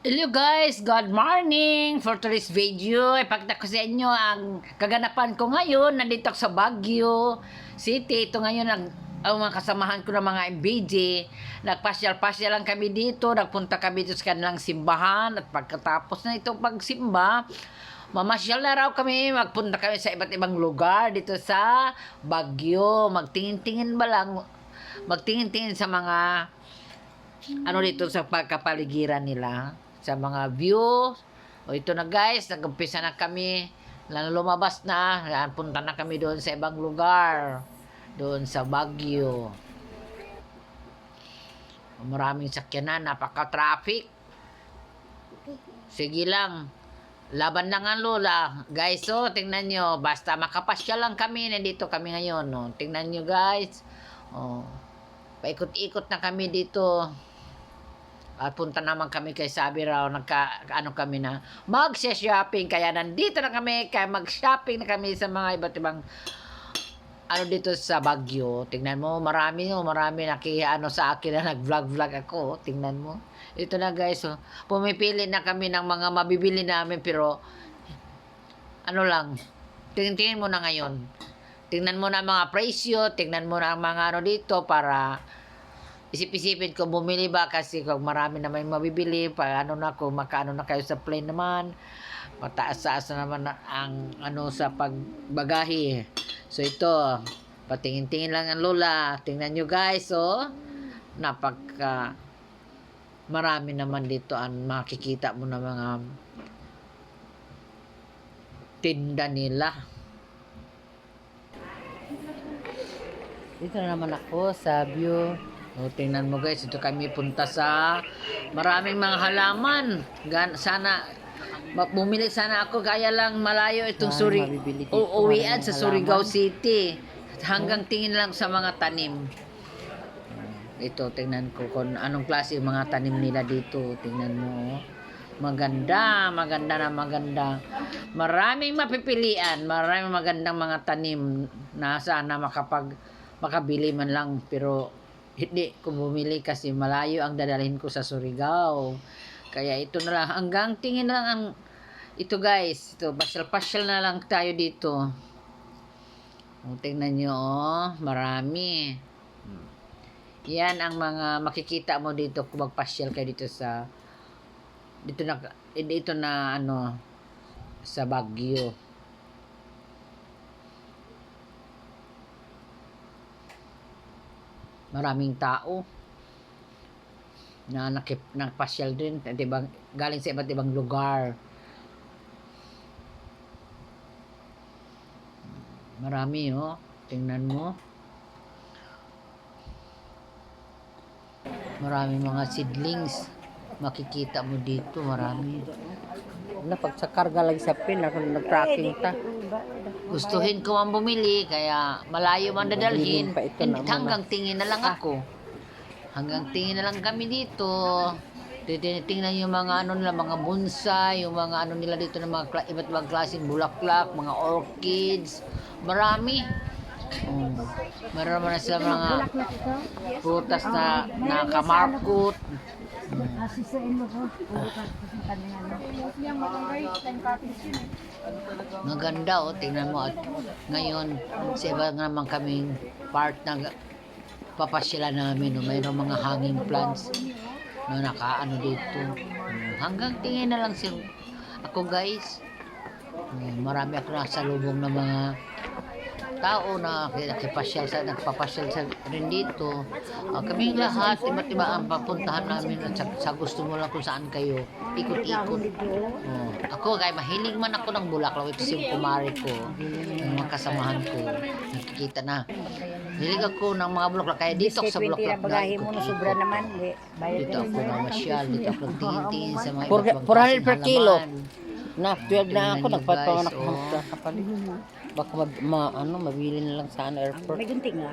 Hello guys, good morning! For today's video, ipakita ko sa inyo ang kaganapan ko ngayon. Nandito ako sa Baguio City. Ito ngayon ang, ang mga kasamahan ko ng mga MBJ. Nagpasyal-pasyal lang kami dito. Nagpunta kami dito sa kanilang simbahan. At pagkatapos na itong pagsimba, mamasyal na raw kami. Magpunta kami sa iba't ibang lugar dito sa Baguio. Magtingin-tingin ba lang? Magtingin-tingin sa mga ano dito sa pagkapaligiran nila sa mga view o ito na guys. Nag-umpisa na kami. Lumabas na. Punta na kami doon sa ibang lugar. Doon sa Baguio. Maraming sakyanan. Napaka-traffic. Sige lang. Laban lang ang lola. Guys so tingnan nyo. Basta makapasya lang kami. Nandito kami ngayon no? tingnan nyo guys. Oh, paikot-ikot na kami dito at punta naman kami kay Sabi raw, nagka, ano kami na, mag-shopping. Kaya nandito na kami, kaya mag-shopping na kami sa mga iba't ibang, ano dito sa Baguio. Tingnan mo, marami no, marami naki, ano sa akin na nag-vlog-vlog ako. Tingnan mo. Ito na guys, oh. pumipili na kami ng mga mabibili namin, pero, ano lang, tingin-tingin mo na ngayon. Tingnan mo na mga presyo, tingnan mo na ang mga ano dito para isip-isipin ko bumili ba? Kasi kung marami naman yung mabibili paano na kung makaano na kayo sa plane naman. Mataas-taas na naman na ang ano sa pagbagahe. So ito patingin-tingin lang ang lola. Tingnan nyo guys oh. Napaka marami naman dito ang makikita mo na mga tinda nila. Dito na naman ako sa view o, tingnan mo guys, ito kami punta sa maraming mga halaman. Gan sana bumili sana ako kaya lang malayo itong Suri mabibili dito, o uwian maraming sa Surigao. City. Hanggang tingin lang sa mga tanim. Ito, tingnan ko kung anong klase mga tanim nila dito. Tingnan mo. oh. Maganda, maganda na maganda. Maraming mapipilian, maraming magandang mga tanim na sana makapag makabili man lang pero hindi ko bumili kasi malayo ang dadalhin ko sa Surigao. Kaya ito na lang hanggang tingin lang ang ito guys, ito pasyal-pasyal na lang tayo dito. O, tingnan nyo, oh, marami. Yan ang mga makikita mo dito kung magpasyal kayo dito sa dito na dito na ano sa Baguio. Maraming tao na nakip, nagpasyal din, ibang, galing sa iba't ibang lugar. Marami, oh. Tingnan mo. Marami mga seedlings. Makikita mo dito, marami. Pag sa karga lang sa pin, ako nag-tracking ta. Gustuhin ko ang bumili, kaya malayo man dadalhin. Hanggang tingin na lang ako. Hanggang tingin na lang kami dito. Tinitingnan yung mga ano nila, mga bonsai, yung mga ano nila dito ng mga iba't ibang klaseng bulaklak, mga orchids. Marami. Um, meron naman na sila mga prutas na, na kamarkot. Maganda oh, tingnan mo at ngayon sa iba naman kaming part ng papasyala namin no, mayroong mga hanging plants na nakaano dito. Hanggang tingin na lang si ako guys. Marami ako nasa lubong ng mga tao na nakipasyal sa nagpapasyal sa rin dito. Uh, kaming lahat, iba't iba ang papuntahan namin at sa, sa gusto mo lang kung saan kayo. Ikot-ikot. Oh. Ako, kaya mahilig man ako ng bulaklak. Ito si kumari ko, yung mga kasamahan ko. Nakikita na. Hilig ako ng mga bulaklak. Kaya dito ako sa bulaklak. bagahe mo na sobra ikot-ikot. naman. Dito ako na masyal. Dito ako tingin-tingin sa mga Four- iba't ibang 400 per kilo. halaman. Na, 12 na ako, ako oh. sa kapalit. Baka mag, ma, ano, mabili na lang sa ano, airport. May gunting nga.